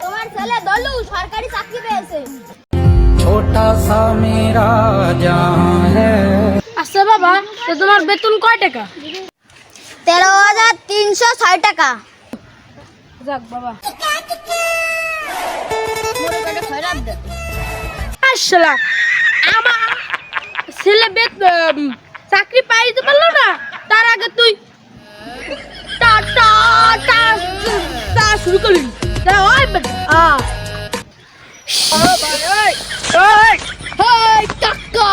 তোমার চাকরি আচ্ছা তো বেতন কয় টাকা? তেরো হাজার তিনশো ছয় টাকা। যাক বাবা। চাকরি পাই পারল না তার আগে তুই শুরু করলি। তা ওই বেটা আ ওই ওই টাকা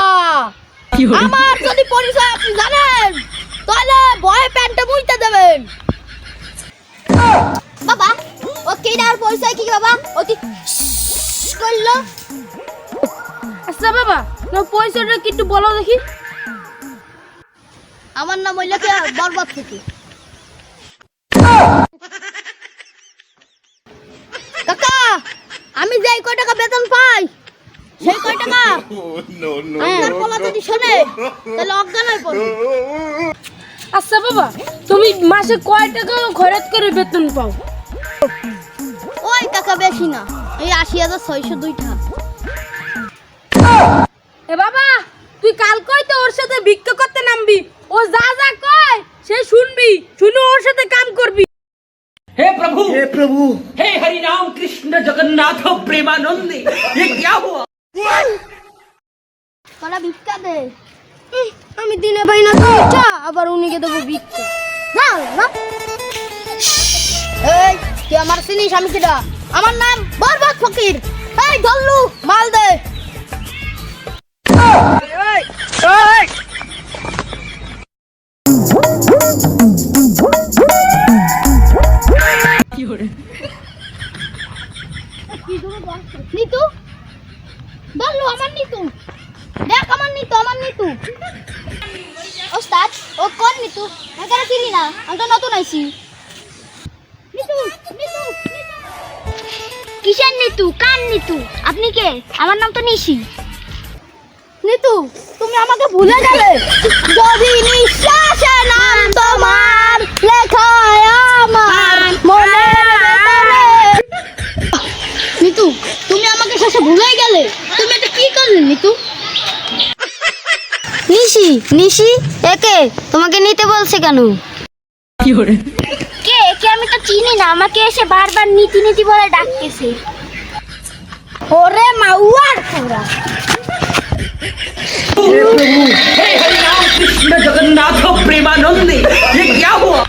আমার যদি পরিচয় আপনি জানেন তাহলে ভয়ে প্যান্টে মুইতে দেবেন। বাবা ও কি আর পরিচয় কি বাবা? অতি করল? আচ্ছা বাবা তোমার পরিচয়টা কি একটু বলো দেখি। আমার নাম হইল কি বরবাদ থেকে আমি যেই কয় টাকা বেতন পাই সেই কয় টাকা। আপনার পোলা যদি শোনে তাহলে অজ্ঞান হয়ে পড়বে। আচ্ছা বাবা তুমি মাসে কয় টাকা খরচ করে বেতন পাও? ওই টাকা বেশি না এই আশি হাজার ছয়শো দুইটা। এ বাবা তুই কাল কই তো ওর সাথে ভিক্ষা করতে নামবি? ও যা যা কয় সে শুনবি। শুনে ওর সাথে प्रभु हे प्रभु हे हरि राम कृष्ण जगन्नाथ प्रेमानंद ये क्या हुआ কলা ভিক্ষা দে উহ, আমি দিনে পাই না তো ইচ্ছা আবার উনিকে দেবো ভিক্ষা না না এই তুই আমার চিনিস আমি কিটা আমার নাম বরবাদ ফকির এই ধল্লু মাল আমার নিতু। দেখ আমার নিতু আমার নিতু। ওস্তাদ, ও কোন নিতু? আমি চিনি না, আমি তো নতুন আইছি। কিসের নিতু? কার নিতু? আপনি কে? আমার নাম তো নিশি। নিতু, তুমি আমাকে ভুলে গেলে যদি নিঃশ্বাসে নাম তোমার লেখায় আমার ভেতরে। নিতু, তুমি আমাকে শেষে ভুলেই গেলে। নিতু নিশি নিশি একে তোমাকে নিতে বলছে কেন কে একে আমি তো চিনি না আমাকে এসে বারবার নীতি নীতি বলে ডাকতেছে ওরে মাউয়ার পুরা हे हरि राम कृष्ण जगन्नाथ प्रेमानंद ये क्या हुआ